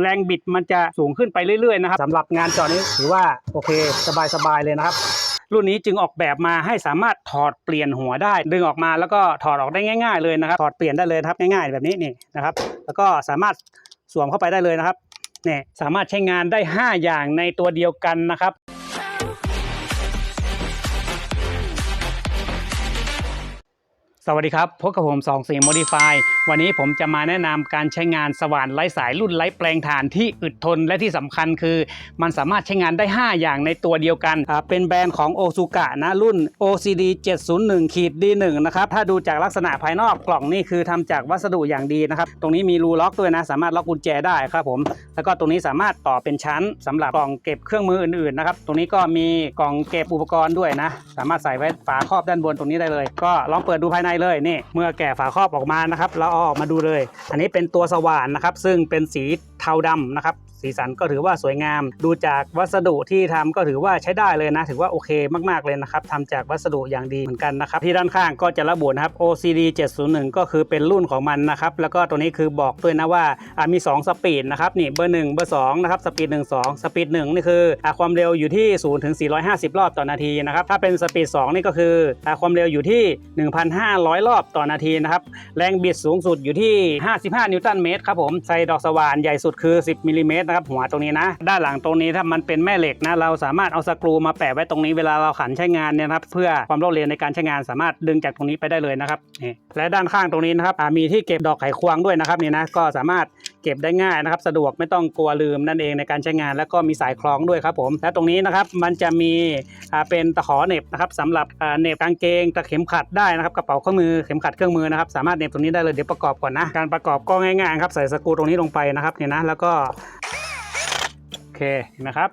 แรงบิดมันจะสูงขึ้นไปเรื่อยๆนะครับสำหรับงานจอนี้ถือว่าโอเคสบายๆเลยนะครับ รุ่นนี้จึงออกแบบมาให้สามารถถอดเปลี่ยนหัวได้ ดึงออกมาแล้วก็ถอดออกได้ง่าย ๆเลยนะครับ ถอดเปลี่ยนได้เลยครับง่ายๆแบบนี้นี่นะครับ แล้วก็สามารถสวมเข้าไปได้เลยนะครับเนี่ยสามารถใช้งานได้ 5 อย่างในตัวเดียวกันนะครับ สวัสดีครับ พบกับผม2 4 Modify วันนี้ผมจะมาแนะนำการใช้งานสว่านไร้สายรุ่นไร้แปลงถ่านที่อึดทนและที่สำคัญคือ มันสามารถใช้งานได้ 5 อย่างในตัวเดียวกัน เป็นแบรนด์ของ o s u k a นะรุ่น OCD 701ขีด D1 นะครับ ถ้าดูจากลักษณะภายนอกกล่องนี่คือทำจากวัสดุอย่างดีนะครับ ตรงนี้มีรูล็อกด้วยนะ สามารถล็อกกุญแจได้ครับผม แล้วก็ตรงนี้สามารถต่อเป็นชั้นสำหรับกล่องเก็บเครื่องมืออื่นๆนะครับ ตรงนี้ก็มีกล่องเก็บอุปกรณ์ด้วยนะ สามารถใส่ไว้ฝาครอบด้านบนตรงนี้ได้เลย ก็ลองเปิดดูภายในเลยนี่ เมื่อแกะฝาครอบออกมานะครับ เราเอาออกมาดูเลย อันนี้เป็นตัวสว่านนะครับ ซึ่งเป็นสี เทาดำนะครับสีสันก็ถือว่าสวยงาม ดูจากวัสดุที่ทำก็ถือว่าใช้ได้เลยนะ ถือว่าโอเคมากๆเลยนะครับทำจากวัสดุอย่างดีเหมือนกันนะครับ ที่ด้านข้างก็จะระบุนะครับ OCD 701 ก็คือเป็นรุ่นของมันนะครับ แล้วก็ตัวนี้คือบอกด้วยนะว่ามี 2 สปีดนะครับนี่เบอร์ 1 เบอร์2นะครับสปีด 1 2 สปีด 1 นี่คืออความเร็วอยู่ที่ 0 ถึง 450 รอบต่อนาทีนะครับถ้าเป็นสปีด 2 นี่ก็คืออความเร็วอยู่ที่ 1,500 รอบต่อนาทีนะครับแรงบิดสูงสุดอยู่ที่ 55 นิวตันเมตรครับผมใส่ดอกสว่านใหญ่สุดคือ 10มิลลิเมตรนะครับหัวตรงนี้นะ ด้านหลังตรงนี้ถ้ามันเป็นแม่เหล็กนะเราสามารถเอาสกรูมาแปะไว้ตรงนี้เวลาเราขันใช้งานเนี่ยนะครับเพื่อความรวดเร็วในการใช้งานสามารถดึงจากตรงนี้ไปได้เลยนะครับนี่และด้านข้างตรงนี้นะครับมีที่เก็บดอกไขควงด้วยนะครับนี่นะก็สามารถ เก็บได้ง่ายนะครับ สะดวกไม่ต้องกลัวลืมนั่นเองในการใช้งาน แล้วก็มีสายคล้องด้วยครับผม และตรงนี้นะครับมันจะมีเป็นตะขอเน็บนะครับสำหรับเน็บกางเกงตะเข็มขัดได้นะครับกระเป๋าข้อมือเข็มขัดเครื่องมือนะครับสามารถเน็บตรงนี้ได้เลยเดี๋ยวประกอบก่อนนะการประกอบก็ง่ายๆครับใส่สกรูตรงนี้ลงไปนะครับเนี่ยนะแล้วก็ เคนะครับ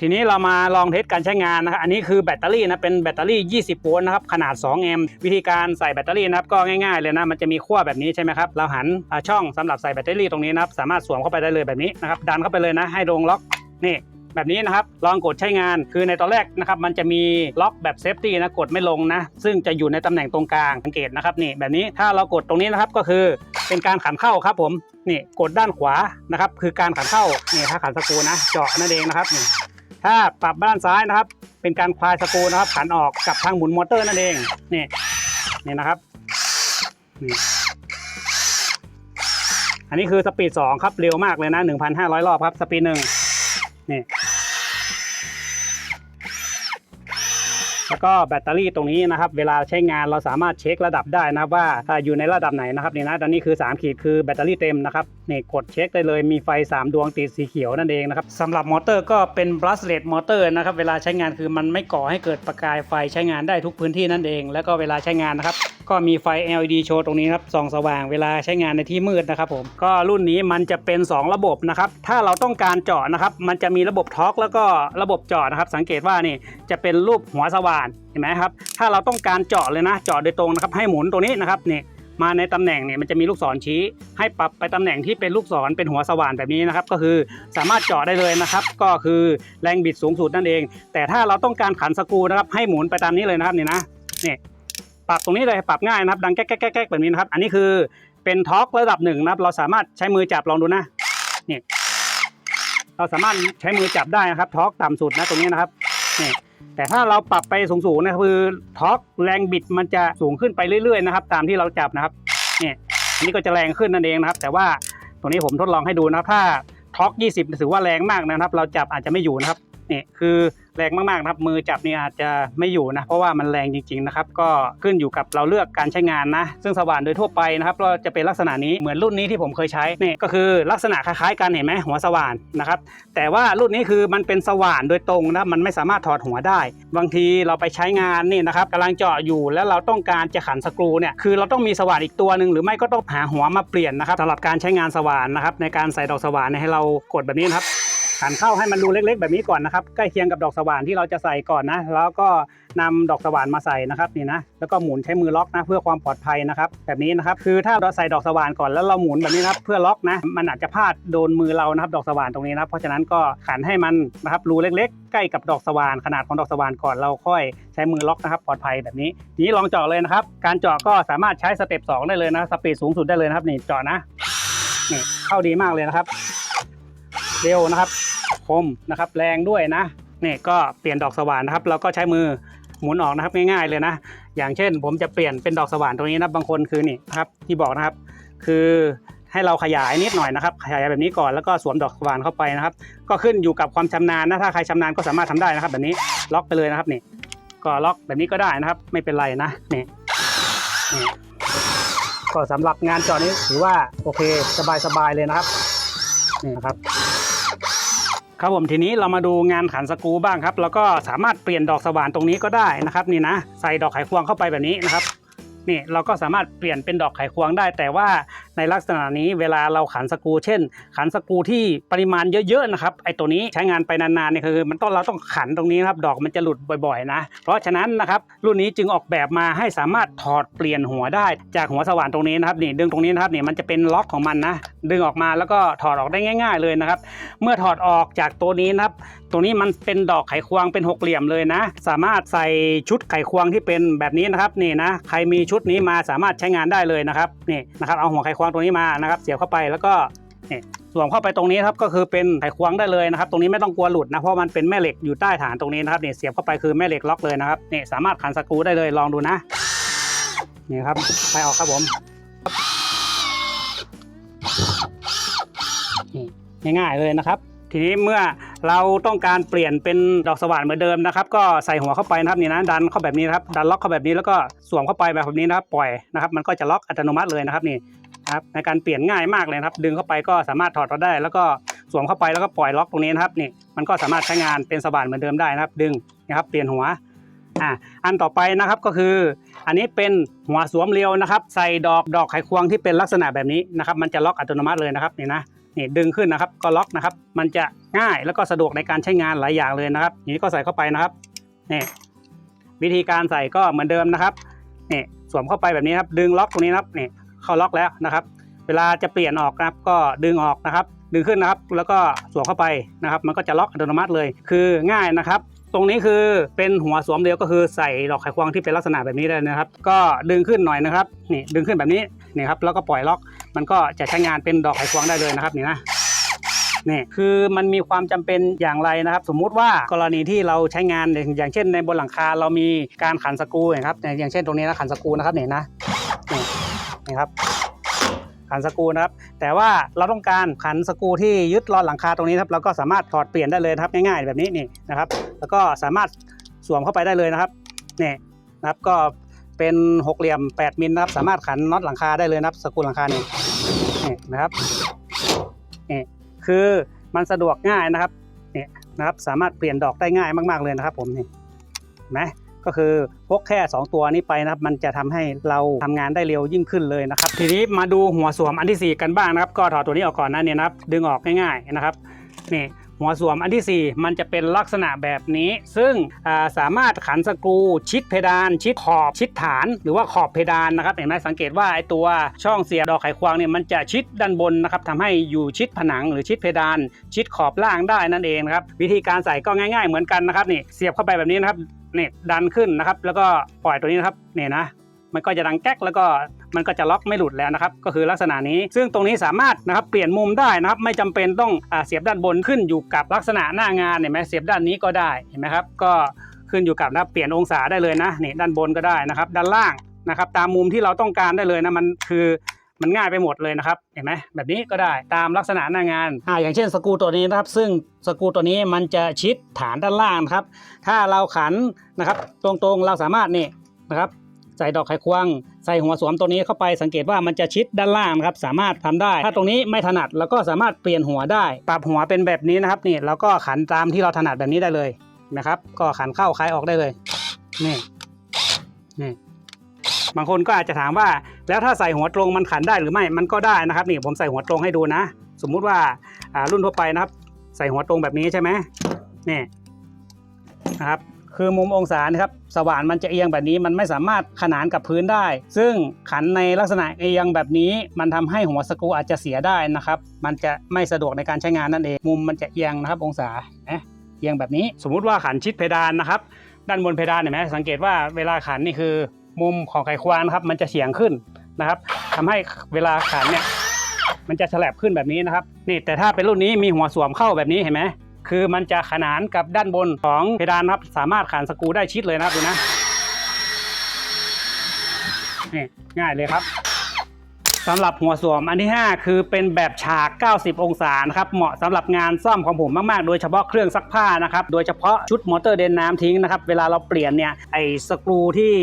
ทีนี้เรามาลองเทสการใช้งานนะครับ อันนี้คือแบตเตอรี่นะ เป็นแบตเตอรี่ 20 โวลต์นะครับ ขนาด 2 แอมป์ วิธีการใส่แบตเตอรี่นะครับ ก็ง่ายๆเลยนะ มันจะมีขั้วแบบนี้ใช่ไหมครับ เราหันช่องสำหรับใส่แบตเตอรี่ตรงนี้นะครับ สามารถสวมเข้าไปได้เลยแบบนี้นะครับ ดันเข้าไปเลยนะ ให้ลงล็อก นี่ แบบนี้นะครับ ลองกดใช้งาน คือในตอนแรกนะครับมันจะมีล็อกแบบเซฟตี้นะกดไม่ลงนะ ซึ่งจะอยู่ในตำแหน่งตรงกลางสังเกตนะครับนี่แบบนี้ถ้าเรากดตรงนี้นะครับก็คือเป็นการขันเข้าครับผมนี่กดด้านขวานะครับคือการขันเข้านี่ถ้าขันสกูนะเจาะนั่นเองนะครับนี่ถ้าปรับด้านซ้ายนะครับ เป็นการคลายสกูนะครับขันออกกับทางหมุนมอเตอร์นั่นเองนี่นี่นะครับนี่อันนี้คือสปีด2ครับเร็วมากเลยนะ 1,500 รอบครับสปีดหนึ่ แล้วก็แบตเตอรี่ตรงนี้นะครับ เวลาใช้งานเราสามารถเช็คระดับได้นะครับว่าอยู่ในระดับไหนนะครับนี่นะตอนนี้คือ 3 ขีดคือแบตเตอรี่เต็มนะครับนี่กดเช็คได้เลยมีไฟ 3 ดวงติดสีเขียวนั่นเองนะครับสำหรับมอเตอร์ก็เป็น brushless มอเตอร์นะครับเวลาใช้งานคือมันไม่ก่อให้เกิดประกายไฟใช้งานได้ทุกพื้นที่นั่นเอง แล้วก็เวลาใช้งานนะครับก็มีไฟ LED โชว์ตรงนี้ครับส่องสว่างเวลาใช้งานในที่มืดนะครับผมก็รุ่นนี้มันจะเป็น 2 ระบบนะครับถ้าเราต้องการเจาะนะครับมันจะมีระบบท็อร์กแล้วก็ระบบเจาะนะครับสังเกตว่านี่จะเป็นรูปหัวสว่านเห็นไหมครับ ถ้าเราต้องการเจาะเลยนะเจาะโดยตรงนะครับให้หมุนตรงนี้นะครับนี่มาในตำแหน่งเนี่ยมันจะมีลูกศรชี้ ให้ปรับไปตำแหน่งที่เป็นลูกศรเป็นหัวสว่านแบบนี้นะครับ ก็คือสามารถเจาะได้เลยนะครับ ก็คือแรงบิดสูงสุดนั่นเอง แต่ถ้าเราต้องการขันสกรูนะครับให้หมุนไปตามนี้เลยนะครับนี่นะนี่ปรับตรงนี้เลยปรับง่ายนะครับ ดังแก๊กแก๊กแก๊กแก๊กแบบนี้นะครับ อันนี้คือเป็นท็อกระดับหนึ่งนะครับ เราสามารถใช้มือจับลองดูนะนี่เราสามารถใช้มือจับได้นะครับท็อกต่ำสุดนะตรงนี้นะครับนี่ แต่ถ้าเราปรับไปสูงๆนะครับคือท็อร์กแรงบิดมันจะสูงขึ้นไปเรื่อยๆนะครับ ตามที่เราจับนะครับเนี่ยอันนี้ก็จะแรงขึ้นนั่นเองนะครับ แต่ว่าตรงนี้ผมทดลองให้ดูนะครับถ้าท็อร์ก20 ถือว่าแรงมากนะครับ เราจับอาจจะไม่อยู่นะครับ นี่คือแรงมากๆนะครับมือจับนี่อาจจะไม่อยู่นะเพราะว่ามันแรงจริงๆนะครับก็ขึ้นอยู่กับเราเลือกการใช้งานนะ ซึ่งสว่านโดยทั่วไปนะครับก็จะเป็นลักษณะนี้เหมือนรุ่นนี้ที่ผมเคยใช้นี่ก็คือลักษณะคล้ายๆกันเห็นไหมหัวสว่านนะครับแต่ว่ารุ่นนี้คือมันเป็นสว่านโดยตรงนะมันไม่สามารถถอดหัวได้ บางทีเราไปใช้งานนี่นะครับกำลังเจาะอยู่แล้วเราต้องการจะขันสกรูเนี่ยคือเราต้องมีสว่านอีกตัวหนึ่งหรือไม่ก็ต้องหาหัวมาเปลี่ยนนะครับสำหรับการใช้งานสว่านนะครับในการใส่ดอกสว่านให้เรากดแบบนี้นะครับ ขันเข้าให้มันรูเล็กๆ แบบนี้ก่อนนะครับใกล้เคียงกับดอกสว่านที่เราจะใส่ก่อนนะแล้วก็นำดอกสว่านมาใส่นะครับนี่นะแล้วก็หมุนใช้มือล็อกนะเพื่อความปลอดภัยนะครับแบบนี้นะครับคือถ้าเราใส่ดอกสว่านก่อนแล้วเราหมุนแบบนี้นะครับเพื่อล็อกนะมันอาจจะพลาดโดนมือเรานะครับดอกสว่านตรงนี้นะครับเพราะฉะนั้นก็ขันให้มันนะครับรูเล็ก ๆ ใกล้กับดอกสว่านขนาดของดอกสว่านก่อนเราค่อยใช้มือล็อกนะครับปลอดภัยแบบนี้ทีนี้ลองเจาะเลยนะครับการเจาะก็สามารถใช้สเต็ป2ได้เลยนะสปีดสูงสุดได้เลยนะครับนี่เจาะนะนี่เข้าดีมากเลยนะครับ เร็วนะครับคมนะครับแรงด้วยนะนี่ก็เปลี่ยนดอกสว่านนะครับ เราก็ใช้มือหมุนออกนะครับง่ายๆเลยนะ อย่างเช่น ผมจะเปลี่ยนเป็นดอกสว่านตรงนี้นะบางคนคือนี่นะครับที่บอกนะครับ คือให้เราขยายนิดหน่อยนะครับ ขยายแบบนี้ก่อนแล้วก็สวมดอกสว่านเข้าไปนะครับ ก็ขึ้นอยู่กับความชำนาญนะถ้าใครชำนาญก็สามารถทำได้นะครับ แบบนี้ล็อกไปเลยนะครับนี่ ก็ล็อกแบบนี้ก็ได้นะครับ ไม่เป็นไรนะนี่นี่ก็สำหรับงานจอนี้ถือว่าโอเคสบายๆเลยนะครับนี่นะครับ ครับผมทีนี้เรามาดูงานขันสกูบ้างครับ แล้วก็สามารถเปลี่ยนดอกสว่านตรงนี้ก็ได้นะครับ นี่นะ ใส่ดอกไขควงเข้าไปแบบนี้นะครับนี่เราก็สามารถเปลี่ยนเป็นดอกไขควงได้ แต่ว่า ในลักษณะนี้เวลาเราขันสกูเช่น ขันสกูที่ปริมาณเยอะๆนะครับไอตัวนี้ใช้งานไปนานๆเนี่ยคือ มันต้องเราต้องขันตรงนี้นะครับดอกมันจะหลุดบ่อยๆนะเพราะฉะนั้นนะครับรุ่นนี้จึงออกแบบมาให้สามารถถอดเปลี่ยนหัวได้ จากหัวสว่านตรงนี้นะครับนี่ดึงตรงนี้นะครับนี่มันจะเป็นล็อกของมันนะดึงออกมาแล้วก็ถอดออกได้ง่าย ๆเลยนะครับเมื่อถอดออกจากตัวนี้นะครับตรงนี้มันเป็นดอกไขควงเป็นหกเหลี่ยมเลยนะ สามารถใส่ชุดไขควงที่เป็นแบบนี้นะครับนี่นะใครมีชุดนี้มาสามารถใช้งานได้เลยนะครับนี่นะครับเอาหัวไขควงตรงนี้มานะครับเสียบเข้าไปแล้วก็นี่สวมเข้าไปตรงนี้ครับก็คือเป็นไขควงได้เลยนะครับ ตรงนี้ไม่ต้องกลัวหลุดนะเพราะมันเป็นแม่เหล็กอยู่ใต้ฐานตรงนี้นะครับเนี่ยเสียบเข้าไปคือแม่เหล็กล็อกเลยนะครับเนี่ยสามารถขันสกรูได้เลยลองดูนะนี่ครับไปออกครับผมง่ายๆเลยนะครับ ทีนี้เมื่อเราต้องการเปลี่ยนเป็นดอกสว่านเหมือนเดิมนะครับ ก็ใส่หัวเข้าไปนะครับนี่นะดันเข้าแบบนี้นะครับดันล็อกเข้าแบบนี้แล้วก็สวมเข้าไปแบบนี้นะครับปล่อยนะครับ มันก็จะล็อกอัตโนมัติเลยนะครับนี่ นะครับในการเปลี่ยนง่ายมากเลยนะครับ ดึงเข้าไปก็สามารถถอดออกได้ แล้วก็สวมเข้าไปแล้วก็ปล่อยล็อกตรงนี้นะครับนี่มันก็สามารถใช้งานเป็นสว่านเหมือนเดิมได้นะครับ ดึงนะครับเปลี่ยนหัวอะอันต่อไปนะครับก็คือ อันนี้เป็นหัวสวมเรียวนะครับ ใส่ดอกดอกไขควงที่เป็นลักษณะแบบนี้นะครับ มันจะล็อกอัตโนมัติเลยนะครับนี่นะนี่ดึงขึ้นนะครับก็ล็อกนะครับ มันจะง่ายแล้วก็สะดวกในการใช้งานหลายอย่างเลยนะครับนี้ก็ใส่เข้าไปนะครับนี่วิธีการใส่ก็เหมือนเดิมนะครับนี่สวมเข้าไปแบบนี้ครับ ดึงล็อกตรงนี้นะครับนี่ เข้าล็อกแล้วนะครับ เวลาจะเปลี่ยนออกนะครับก็ดึงออกนะครับ ดึงขึ้นนะครับ แล้วก็สวมเข้าไปนะครับ มันก็จะล็อกอัตโนมัติเลย คือง่ายนะครับตรงนี้คือเป็นหัวสวมเดียวก็คือใส่ดอกไขควงที่เป็นลักษณะแบบนี้ได้นะครับ ก็ดึงขึ้นหน่อยนะครับนี่ดึงขึ้นแบบนี้นี่ครับแล้วก็ปล่อยล็อก มันก็จะใช้งานเป็นดอกไขควงได้เลยนะครับนี่นะนี่คือมันมีความจำเป็นอย่างไรนะครับ สมมุติว่ากรณีที่เราใช้งานอย่างเช่นในบนหลังคาเรามีการขันสกรูนะครับอย่างเช่นตรงนี้นะขันสกรูนะครับนี่นะ นี่นี่ครับขันสกูนะครับ แต่ว่าเราต้องการขันสกูที่ยึดรอนหลังคาตรงนี้ครับเราก็สามารถถอดเปลี่ยนได้เลยครับง่ายๆแบบนี้นี่นะครับ แล้วก็สามารถสวมเข้าไปได้เลยนะครับนี่นะครับก็เป็นหกเหลี่ยม 8มิลนะครับ สามารถขันน็อตหลังคาได้เลยนะครับ สกูหลังคานี่นี่นะครับนี่คือมันสะดวกง่ายนะครับนี่นะครับ สามารถเปลี่ยนดอกได้ง่ายมาก ๆเลยนะครับ ผมนี่เห็นไหม ก็คือพกแค่ 2 ตัวนี้ไปนะครับ มันจะทำให้เราทำงานได้เร็วยิ่งขึ้นเลยนะครับ ทีนี้มาดูหัวสวมอันทีสี่ 4 กันบ้างนะครับ ก็ถอดตัวนี้ออกก่อนนะเนี่ยนะครับ ดึงออกง่ายๆนะครับนี่ หัวสวมอันที่ 4 มันจะเป็นลักษณะแบบนี้ ซึ่งาสามารถขันสกรูชิดเพดาน ชิดขอบชิดฐาน หรือว่าขอบเพดานนะครับเห็นไหมสังเกตว่าไอตัวช่องเสียบดอกไขควงเนี่ยมันจะชิดด้านบนนะครับทำให้อยู่ชิดผนังหรือชิดเพดาน ชิดขอบล่างได้นั่นเองครับวิธีการใส่ก็ง่าย ๆ เหมือนกันนะครับนี่เสียบเข้าไปแบบนี้นะครับนี่ดันขึ้นนะครับ แล้วก็ปล่อยตัวนี้นะครับเนี่ยนะมันก็จะดังแก๊กแล้วก็ มันก็จะล็อกไม่หลุดแล้วนะครับก็คือลักษณะนี้ ซึ่งตรงนี้สามารถนะครับเปลี่ยนมุมได้นะครับไม่จำเป็นต้องอเสียบด้านบนขึ้นอยู่กับลักษณะหน้างานเห็นไหมเสียบด้านนี้ก็ได้เห็นไหมครับก็ขึ้นอยู่กับนะเปลี่ยนองศาได้เลยนะนี่ด้านบนก็ได้นะครับด้านล่างนะครับตามมุมที่เราต้องการได้เลยนะมันคือมันง่ายไปหมดเลยนะครับ เห็นไหมแบบนี้ก็ได้ตามลักษณะหน้างานอ่าอย่างเช่นสกูตัวนี้นะครับ ซึ่งสกูตัวนี้มันจะชิดฐานด้านล่างนะครับ ถ้าเราขันนะครับ ตรงๆเราสามารถนี่นะครับ ใส่ดอกไขควง ใส่หัวสวมตัวนี้เข้าไปสังเกตว่ามันจะชิดด้านล่างนะครับสามารถทำได้ ถ้าตรงนี้ไม่ถนัดเราก็สามารถเปลี่ยนหัวได้ ปรับหัวเป็นแบบนี้นะครับนี่เราก็ขันตามที่เราถนัดแบบนี้ได้เลยนะครับก็ขันเข้าคลายออกได้เลยนี่นี่บางคนก็อาจจะถามว่า แล้วถ้าใส่หัวตรงมันขันได้หรือไม่มันก็ได้นะครับนี่ผมใส่หัวตรงให้ดูนะ สมมุติว่าอ่ารุ่นทั่วไปนะครับ ใส่หัวตรงแบบนี้ใช่ไหมนี่นะครับ คือมุมองศานะครับสว่านมันจะเอียงแบบนี้มันไม่สามารถขนานกับพื้นได้ ซึ่งขันในลักษณะเอียงแบบนี้ มันทำให้หัวสกูอาจจะเสียได้นะครับมันจะไม่สะดวกในการใช้งานนั่นเองมุมมันจะเอียงนะครับองศานะเอียงแบบนี้ สมมุติว่าขันชิดเพดานนะครับด้านบนเพดานเห็นไหมสังเกตว่าเวลาขันนี่คือ มุมของไขควงนครับมันจะเฉียงขึ้นนะครับทำให้เวลาขันเนี่ยมันจะฉลับขึ้นแบบนี้นะครับนี่แต่ถ้าเป็นรุ่นนี้มีหัวสวมเข้าแบบนี้เห็นไหม คือมันจะขนานกับด้านบนของเพดานครับ สามารถขันสกูได้ชิดเลยนะครับดูนะนี่ง่ายเลยครับสำหรับหัวสวมอันที่ 5 คือเป็นแบบฉาก 90 องศานะครับเหมาะสำหรับงานซ่อมของผมมาก ๆ โดยเฉพาะเครื่องซักผ้านะครับ โดยเฉพาะชุดมอเตอร์เดินน้ำทิ้งนะครับ เวลาเราเปลี่ยนเนี่ยไอ้สกรูที่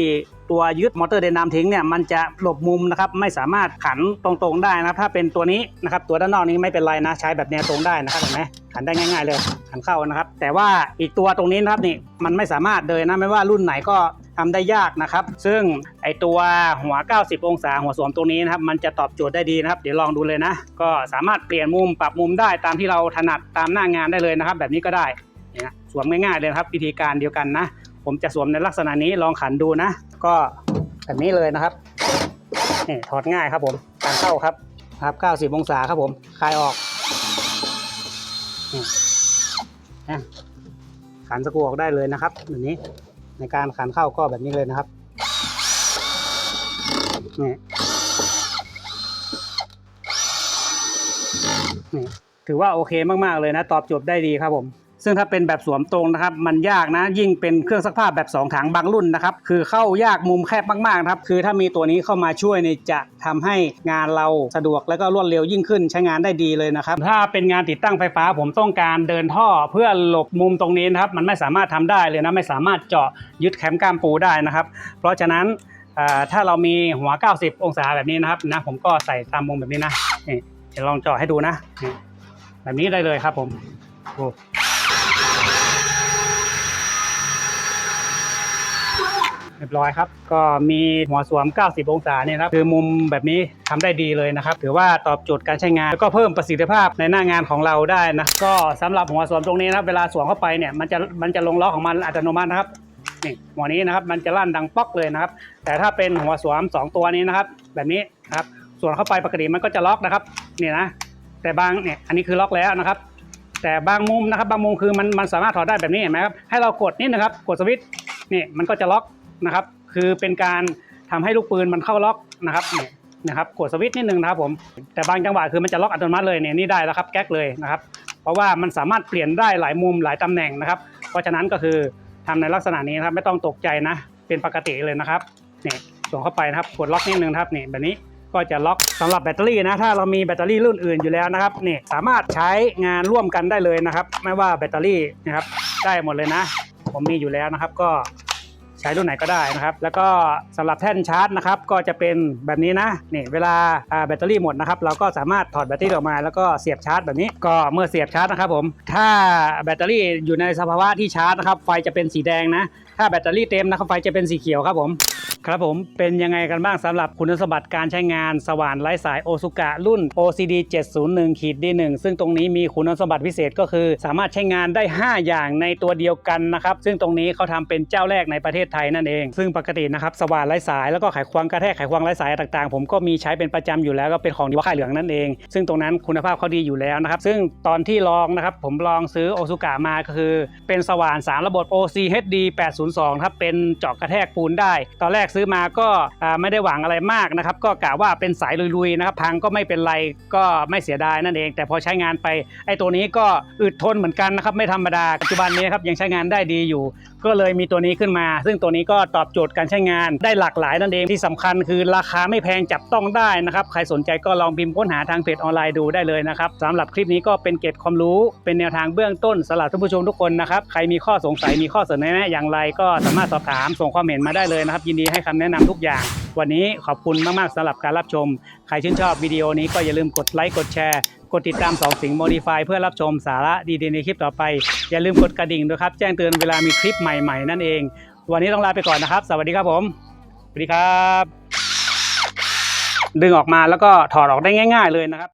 ตัวยึดมอเตอร์เดนน้ำทิ้งเนี่ยมันจะหลบมุมนะครับไม่สามารถขันตรงๆได้นะครับถ้าเป็นตัวนี้นะครับตัวด้านนอกนี้ไม่เป็นไรนะใช้แบบเนี้ยตรงได้นะครับเห็นไหมขันได้ง่าย ๆเลยขันเข้านะครับ แต่ว่าอีกตัวตรงนี้นะครับนี่มันไม่สามารถเลยนะไม่ว่ารุ่นไหนก็ทำได้ยากนะครับ ซึ่งไอตัวหัว 90 องศาหัวสวมตรงนี้นะครับ มันจะตอบโจทย์ได้ดีนะครับ เดี๋ยวลองดูเลยนะ ก็สามารถเปลี่ยนมุมปรับมุมได้ตามที่เราถนัดตามหน้างานได้เลยนะครับ แบบนี้ก็ได้นี่สวมง่ายๆเลยครับวิธีการเดียวกันนะ ผมจะสวมในลักษณะนี้ลองขันดูนะ ก็แบบนี้เลยนะครับนี่ถอดง่ายครับผมการเข้าครับครับ90 องศาครับผมคลายออกนี่นะขันสกรูออกได้เลยนะครับแบบนี้ในการขันเข้าก็แบบนี้เลยนะครับนี่นี่ถือว่าโอเคมาก ๆ เลยนะ ตอบโจทย์ได้ดีครับผม ซึ่งถ้าเป็นแบบสวมตรงนะครับ มันยากนะ ยิ่งเป็นเครื่องซักผ้าแบบ 2 ถังบางรุ่นนะครับ คือเข้ายากมุมแคบมากๆนะครับ คือถ้ามีตัวนี้เข้ามาช่วยเนี่ยจะทำให้งานเราสะดวกและก็รวดเร็วยิ่งขึ้นใช้งานได้ดีเลยนะครับ ถ้าเป็นงานติดตั้งไฟฟ้าผมต้องการเดินท่อเพื่อหลบมุมตรงนี้นะครับ มันไม่สามารถทำได้เลยนะ ไม่สามารถเจาะยึดแคมก้ามปูได้นะครับ เพราะฉะนั้นถ้าเรามีหัว 90 องศาแบบนี้นะครับนะผมก็ใส่ตามมุมแบบนี้นะนี่เดี๋ยวลองเจาะให้ดูนะ แบบนี้ได้เลยครับผมโอ้ เรียบร้อยครับ ก็มีหัวสวม 90 องศาเนี่ยครับคือมุมแบบนี้ทำได้ดีเลยนะครับ ถือว่าตอบโจทย์การใช้งาน แล้วก็เพิ่มประสิทธิภาพในหน้างานของเราได้นะก็สำหรับหัวสวมตรงนี้นะครับเวลาสวมเข้าไปเนี่ยมันจะมันจะลงล็อกของมันอัตโนมัตินะครับนี่หัวนี้นะครับมันจะลั่นดังป๊อกเลยนะครับ แต่ถ้าเป็นหัวสวม 2 ตัวนี้นะครับ แบบนี้นะครับสวมเข้าไปปกติมันก็จะล็อกนะครับนี่นะแต่บางเนี่ยอันนี้คือล็อกแล้วนะครับ แต่บางมุมนะครับบางมุมคือมันมันสามารถถอดได้แบบนี้เห็นไหมครับให้เรากดนิดนะครับ กดสวิตช์นี่มันก็จะล็อก นะครับ คือเป็นการทำให้ลูกปืนมันเข้าล็อกนะครับเนี่ยนะครับกดสวิตช์นิดนึงนะครับผมแต่บางจังหวะคือมันจะล็อกอัตโนมัติเลยเนี่ยนี่ได้แล้วครับแก๊กเลยนะครับ เพราะว่ามันสามารถเปลี่ยนได้หลายมุมหลายตำแหน่งนะครับ เพราะฉะนั้นก็คือทำในลักษณะนี้นะครับไม่ต้องตกใจนะ เป็นปกติเลยนะครับเนี่ยส่งเข้าไปนะครับกดล็อกนิดนึงครับนี่แบบนี้ก็จะล็อกสำหรับแบตเตอรี่นะถ้าเรามีแบตเตอรี่รุ่นอื่นอยู่แล้วนะครับนี่สามารถใช้งานร่วมกันได้เลยนะครับ ไม่ว่าแบตเตอรี่นะครับได้หมดเลยนะ ผมมีอยู่แล้วนะครับ ก็ ช้รุ่นไหนก็ได้นะครับ แล้วก็สำหรับแท่นชาร์จนะครับก็จะเป็นแบบนี้นะนี่เวลาแบตเตอรี่หมดนะครับเราก็สามารถถอดแบตเตอรี่ออกมาแล้วก็เสียบชาร์จแบบนี้ก็เมื่อเสียบชาร์จนะครับผมถ้าแบตเตอรี่อยู่ในสภาวะที่ชาร์จนะครับไฟจะเป็นสีแดงนะ ถ้าแบตเตอรี่เต็มนะครับไฟจะเป็นสีเขียวครับผม ครับผมเป็นยังไงกันบ้างสำหรับคุณสมบัติการใช้งานสว่านไร้สายโอซุกะรุ่น OCD 701ขีด D1 ซึ่งตรงนี้มีคุณสมบัติพิเศษก็คือ สามารถใช้งานได้ 5 อย่างในตัวเดียวกันนะครับซึ่งตรงนี้เขาทำเป็นเจ้าแรกในประเทศไทยนั่นเอง ซึ่งปกตินะครับสว่านไร้สายแล้วก็ไขควงกระแทกไขควงไร้สายต่างๆ ผมก็มีใช้เป็นประจำอยู่แล้วก็เป็นของดีว่าค่ายเหลืองนั่นเอง ซึ่งตรงนั้นคุณภาพเขาดีอยู่แล้วนะครับซึ่งตอนที่ลองนะครับผมลองซื้อโอซุกะมาก็คือ เป็นสว่านสารระบบ OCHD 802ครับเป็นเจาะกระแทกปูนได้ตอนแรกซื้อมาก็ไม่ได้หวังอะไรมากนะครับก็กะว่าเป็นสายลุยๆนะครับพังก็ไม่เป็นไรก็ไม่เสียดายนั่นเอง แต่พอใช้งานไปไอ้ตัวนี้ก็อึดทนเหมือนกันนะครับไม่ธรรมดาปัจจุบันนี้ครับยังใช้งานได้ดีอยู่ ก็เลยมีตัวนี้ขึ้นมา ซึ่งตัวนี้ก็ตอบโจทย์การใช้งานได้หลากหลายนั่นเองที่สำคัญคือราคาไม่แพงจับต้องได้นะครับใครสนใจก็ลองพิมพ์ค้นหาทางเพจออนไลน์ดูได้เลยนะครับสำหรับคลิปนี้ก็เป็นเกร็ดความรู้ เป็นแนวทางเบื้องต้นสำหรับท่านผู้ชมทุกคนนะครับใครมีข้อสงสัยมีข้อเสนอแนะอย่างไรก็สามารถสอบถามส่งความเห็นมาได้เลยนะครับ ยินดีให้คำแนะนำทุกอย่าง วันนี้ขอบคุณมากๆสำหรับการรับชม ใครชื่นชอบวิดีโอนี้ก็อย่าลืมกดไลค์กดแชร์กดติดตาม2สิง Modify เพื่อรับชมสาระดีๆในคลิปต่อไป อย่าลืมกดกระดิ่งด้วยครับ แจ้งเตือนเวลามีคลิปใหม่ๆ นั่นเอง วันนี้ต้องลาไปก่อนนะครับ สวัสดีครับผม สวัสดีครับ ดึงออกมาแล้วก็ถอดออกได้ง่าย ๆ เลยนะครับ